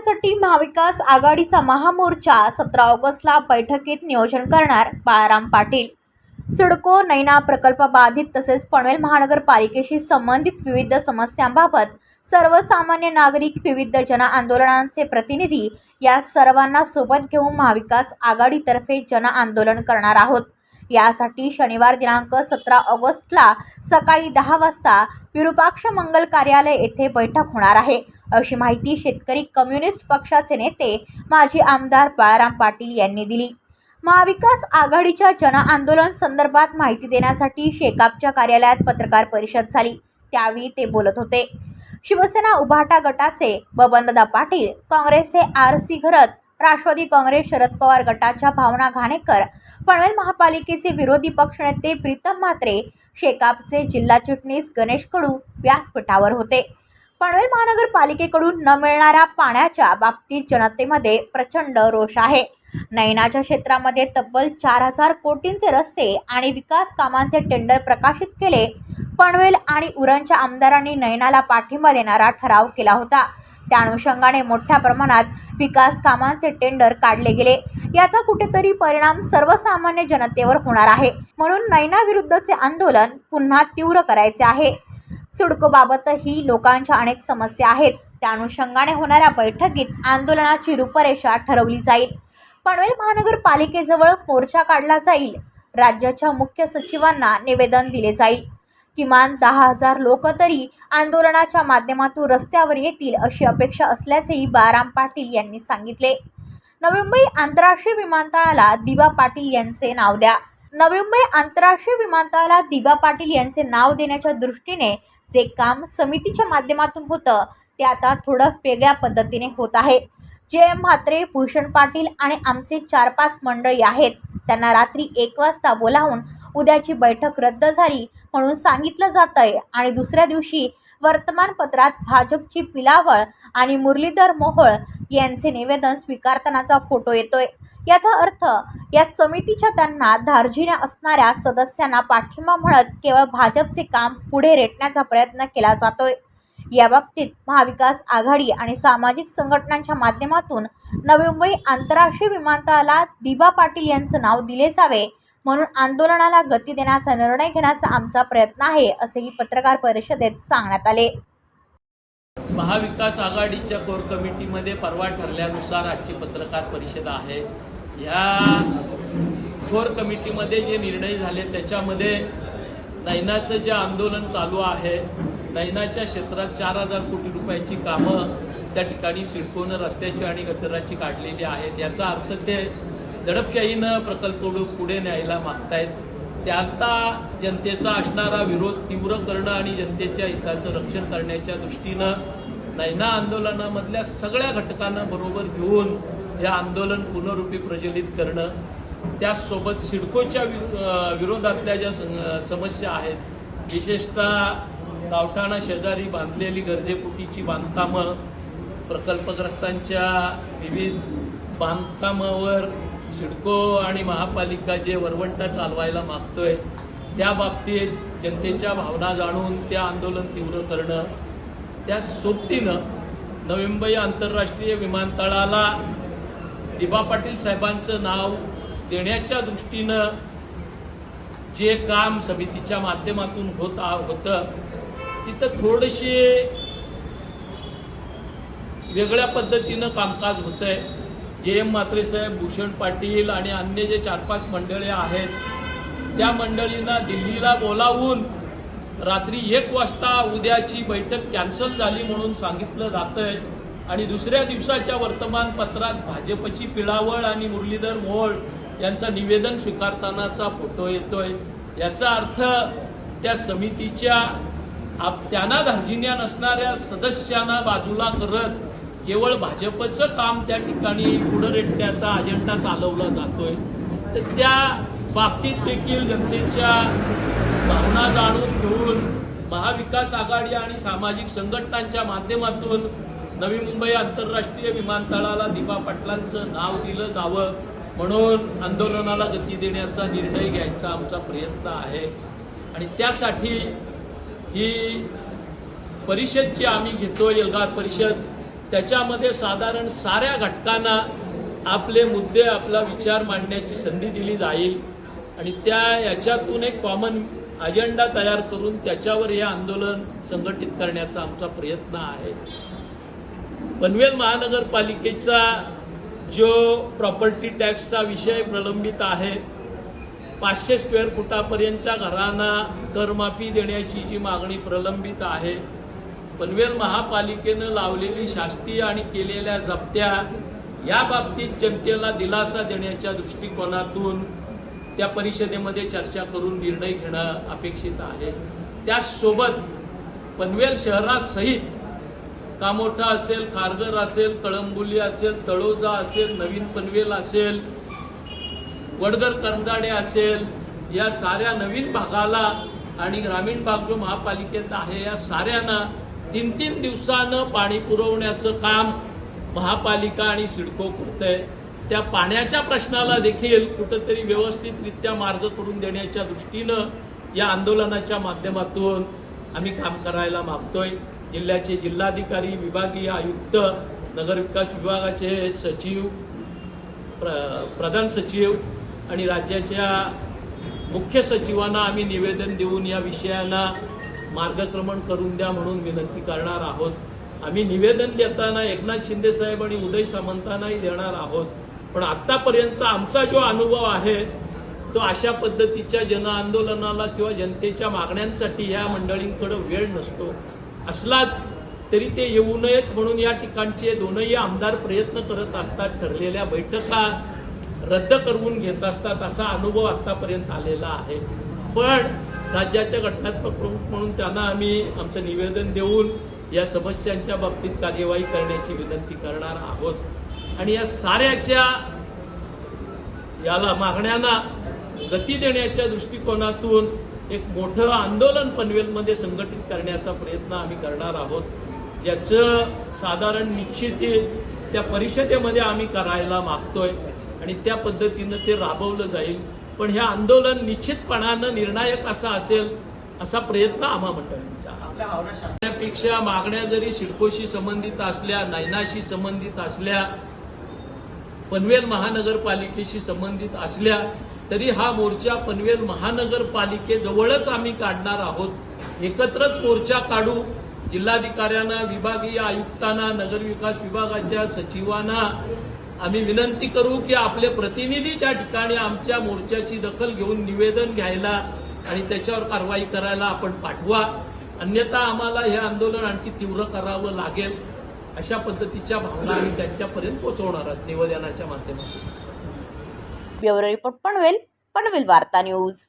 करण्यासाठी महाविकास आघाडीचा महामोर्चा सतरा ऑगस्टला बैठकीत नियोजन करणार बाळाराम पाटील. सिडको नैना प्रकल्प बाधित तसेच पनवेल महानगरपालिकेशी संबंधित विविध समस्यांबाबत सर्वसामान्य नागरिक विविध जन आंदोलनांचे प्रतिनिधी या सर्वांना सोबत घेऊन महाविकास आघाडीतर्फे जन आंदोलन करणार आहोत. यासाठी शनिवार दिनांक सतरा ऑगस्टला सकाळी दहा वाजता विरुपाक्ष मंगल कार्यालय येथे बैठक होणार आहे. अशी माहिती शेतकरी कम्युनिस्ट पक्षाचे नेते माजी आमदार बाळाराम पाटील यांनी दिली. महाविकास आघाडीच्या जन आंदोलन संदर्भात माहिती देण्यासाठी शेकापच्या कार्यालयात पत्रकार परिषद झाली. त्यावेळी ते बोलत होते. शिवसेना उभाटा गटाचे बबनदादा पाटील काँग्रेसचे R C Gharat Rashtravadi Congress Sharad Pawar गटाच्या भावना घाणेकर पनवेल महापालिकेचे विरोधी पक्षनेते प्रीतम म्हात्रे शेकापचे जिल्हा चिटणीस गणेश कडू व्यासपीठावर होते. पनवेल महानगरपालिकेकडून न मिळणाऱ्या पाण्याच्या बाबतीत जनतेमध्ये प्रचंड रोष आहे. नैनाच्या क्षेत्रामध्ये तब्बल चार हजार कोटींचे रस्ते आणि विकास कामांचे टेंडर प्रकाशित केले. पनवेल आणि उरणच्या आमदारांनी नैनाला पाठिंबा देणारा ठराव केला होता. त्या अनुषंगाने मोठ्या प्रमाणात विकास कामांचे टेंडर काढले गेले. याचा कुठेतरी परिणाम सर्वसामान्य जनतेवर होणार आहे. म्हणून नैना विरुद्धचे आंदोलन पुन्हा तीव्र करायचे आहे. सिडकोबाबतही लोकांच्या अनेक समस्या आहेत. त्या अनुषंगाने होणाऱ्या बैठकीत आंदोलनाची रूपरेषा ठरवली जाईल. पनवेल महानगरपालिकेजवळ मोर्चा काढला जाईल. राज्याच्या मुख्य सचिवांना निवेदन दिले जाईल. किमान दहा हजार लोक तरी आंदोलनाच्या माध्यमातून रस्त्यावर येतील अशी अपेक्षा असल्याचेही बाराम पाटील यांनी सांगितले. नवी मुंबई आंतरराष्ट्रीय विमानतळाला दिबा पाटील यांचे नाव द्या. नवी मुंबई आंतरराष्ट्रीय विमानतळाला दिबा पाटील यांचे नाव देण्याच्या दृष्टीने जे काम समितीच्या माध्यमातून होतं ते आता थोडं वेगळ्या पद्धतीने होत आहे. जे एम म्हात्रे भूषण पाटील आणि आमचे चार पाच मंडळी आहेत त्यांना रात्री एक वाजता बोलावून उद्याची बैठक रद्द झाली म्हणून सांगितलं जात आहे आणि दुसऱ्या दिवशी वर्तमानपत्रात भाजपची पिलावळ आणि मुरलीधर मोहोळ यांचे निवेदन स्वीकारतानाचा फोटो येतोय. याचा अर्थ या समितीच्या त्यांना धार्जिण्या असणाऱ्या सदस्यांना पाठिंबा म्हणत केवळ भाजपचे काम पुढे रेटण्याचा प्रयत्न केला जातोय. याबाबतीत महाविकास आघाडी आणि सामाजिक संघटनांच्या माध्यमातून नवी मुंबई आंतरराष्ट्रीय विमानतळाला दिबा पाटील यांचं नाव दिले जावे म्हणून आंदोलनाला गती देण्याचा निर्णय घेण्याचा आमचा प्रयत्न आहे असेही पत्रकार परिषदेत सांगण्यात आले. महाविकास आघाडीच्या कोर कमिटीमध्ये परवा ठरल्यानुसार आजची पत्रकार परिषद आहे. ह्या कोर कमिटीमध्ये जे निर्णय झाले त्याच्यामध्ये नैनाचं जे आंदोलन चालू आहे नैनाच्या क्षेत्रात चार हजार कोटी रुपयाची कामं त्या ठिकाणी सिडकोनं रस्त्याची आणि गटराची काढलेली आहेत. याचा अर्थ ते दडपशाहीनं प्रकल्प पुढे न्यायला मागतायत. त्याता जनतेचा असणारा विरोध तीव्र करणं आणि जनतेच्या हिताचं रक्षण करण्याच्या दृष्टीनं नैना आंदोलनामधल्या सगळ्या घटकांना बरोबर घेऊन हे आंदोलन पुनरुपी प्रज्वलित करणं त्याचसोबत सिडकोच्या वि- विरोधातल्या ज्या सं- समस्या आहेत विशेषतः गावठाणा शेजारी बांधलेली गरजेपुटीची बांधकामं प्रकल्पग्रस्तांच्या विविध बांधकामावर सिडको आणि महापालिका जे वरवंटा चालवायला मागतोय त्या बाबतीत जनतेच्या भावना जाणून त्या आंदोलन तीव्र करणं त्या सोबतीनं नवी मुंबई आंतरराष्ट्रीय विमानतळाला दिबा पाटील साहेबांचं नाव देण्याच्या दृष्टीनं जे काम समितीच्या माध्यमातून होत आ- होतं तिथं थोडीशी वेगळ्या पद्धतीनं कामकाज होतंय. जे एम म्हात्रे साहेब भूषण पाटील आणि अन्य जे चार पाच मंडळी आहेत त्या मंडळींना दिल्लीला बोलावून रात्री एक वाजता उद्याची बैठक कॅन्सल झाली म्हणून सांगितलं जातंय. आणि दुसऱ्या दिवसाच्या वर्तमानपत्रात भाजपची पिळावळ आणि मुरलीधर मोहोळ यांचं निवेदन स्वीकारतानाचा फोटो येतोय. याचा अर्थ त्या समितीच्या आप त्यांना धार्जिन्या नसणाऱ्या सदस्यांना बाजूला करत केवळ भाजपचं काम त्या ठिकाणी पुढे रेटण्याचा अजेंडा चालवला जातोय. तर त्या बाबतीत देखील जनतेच्या भावना जाणून घेऊन महाविकास आघाडी आणि सामाजिक संघटनांच्या माध्यमातून नवी मुंबई आंतरराष्ट्रीय विमानतळाला दिपा पाटलांचं नाव दिलं जावं म्हणून आंदोलनाला गती देण्याचा निर्णय घ्यायचा आमचा प्रयत्न आहे. आणि त्यासाठी ही परिषद जी आम्ही घेतो एल्गार परिषद त्याच्यामध्ये साधारण साऱ्या घटकांना आपले मुद्दे आपला विचार मांडण्याची संधी दिली जाईल. आणि त्या याच्यातून एक कॉमन अजेंडा तयार करून त्याच्यावर हे आंदोलन संघटित करण्याचा आमचा प्रयत्न आहे. पनवेल महानगरपालिकेचा जो प्रॉपर्टी टॅक्सचा विषय प्रलंबित आहे पाचशे स्क्वेअर फुटापर्यंतच्या घरांना करमाफी देण्याची जी मागणी प्रलंबित आहे पनवेल महापालिकेनं लावलेली शास्तीय आणि केलेल्या जप्त्या या बाबतीत जनतेला दिलासा देण्याच्या दृष्टिकोनातून त्या परिषदेमध्ये चर्चा करून निर्णय घेणं अपेक्षित आहे. त्याचसोबत पनवेल शहरासहित कामोठा असेल खारघर असेल कळंबुली असेल तळोजा असेल नवीन पनवेल असेल वडगर करंदाडे असेल या साऱ्या नवीन भागाला आणि ग्रामीण भाग जो महापालिकेत आहे या साऱ्यांना तीन तीन दिवसानं पाणी पुरवण्याचं काम महापालिका आणि सिडको करतंय. त्या पाण्याच्या प्रश्नाला देखील कुठंतरी व्यवस्थितरित्या मार्ग करून देण्याच्या दृष्टीनं या आंदोलनाच्या माध्यमातून आम्ही काम करायला मागतोय. जिल्ह्याचे जिल्हाधिकारी विभागीय आयुक्त नगरविकास विभागाचे सचिव प्र प्रधान सचिव आणि राज्याच्या मुख्य सचिवांना आम्ही निवेदन देऊन या विषयाला मार्गक्रमण करून द्या म्हणून विनंती करणार आहोत. आम्ही निवेदन देताना एकनाथ शिंदे साहेब आणि उदय सामंतांनाही देणार आहोत. पण आतापर्यंतचा आमचा जो अनुभव आहे तो अशा पद्धतीच्या जन आंदोलनाला किंवा जनतेच्या मागण्यांसाठी या मंडळींकडे वेळ नसतो. असलाच तरी ते येऊ नयेत म्हणून या ठिकाणचे दोनही आमदार प्रयत्न करत असतात ठरलेल्या बैठका रद्द करून घेत असतात असा अनुभव आतापर्यंत आलेला आहे. पण राज्याच्या घटनात्मक प्रमुख म्हणून त्यांना आम्ही आमचं निवेदन देऊन या समस्यांच्या बाबतीत कार्यवाही करण्याची विनंती करणार आहोत. आणि या साऱ्याच्या याला मागण्यांना गती देण्याच्या दृष्टिकोनातून एक मोठं आंदोलन पनवेलमध्ये संघटित करण्याचा प्रयत्न आम्ही करणार आहोत. ज्याचं साधारण निश्चित त्या परिषदेमध्ये आम्ही करायला मागतोय आणि त्या पद्धतीनं ते राबवलं जाईल. पण हे आंदोलन निश्चितपणानं निर्णायक असा असेल असा प्रयत्न आम्हा मंडळींचा. त्यापेक्षा मागण्या जरी सिडकोशी संबंधित असल्या नैनाशी संबंधित असल्या पनवेल महानगरपालिकेशी संबंधित असल्या तरी हा मोर्चा पनवेल महानगरपालिकेजवळच आम्ही काढणार आहोत. एकत्रच मोर्चा काढू. जिल्हाधिकाऱ्यांना विभागीय आयुक्तांना नगरविकास विभागाच्या सचिवांना आम्ही विनंती करू की आपले प्रतिनिधी त्या ठिकाणी आमच्या मोर्चाची दखल घेऊन निवेदन घ्यायला आणि त्याच्यावर कारवाई करायला आपण पाठवा. अन्यथा आम्हाला हे आंदोलन आणखी तीव्र करावं लागेल. अशा पद्धतीच्या भावना आम्ही त्यांच्यापर्यंत पोहोचवणार आहोत. निवेदनाच्या माध्यमातून. ब्युरो रिपोर्ट पनवेल पनवेल वार्ता न्यूज.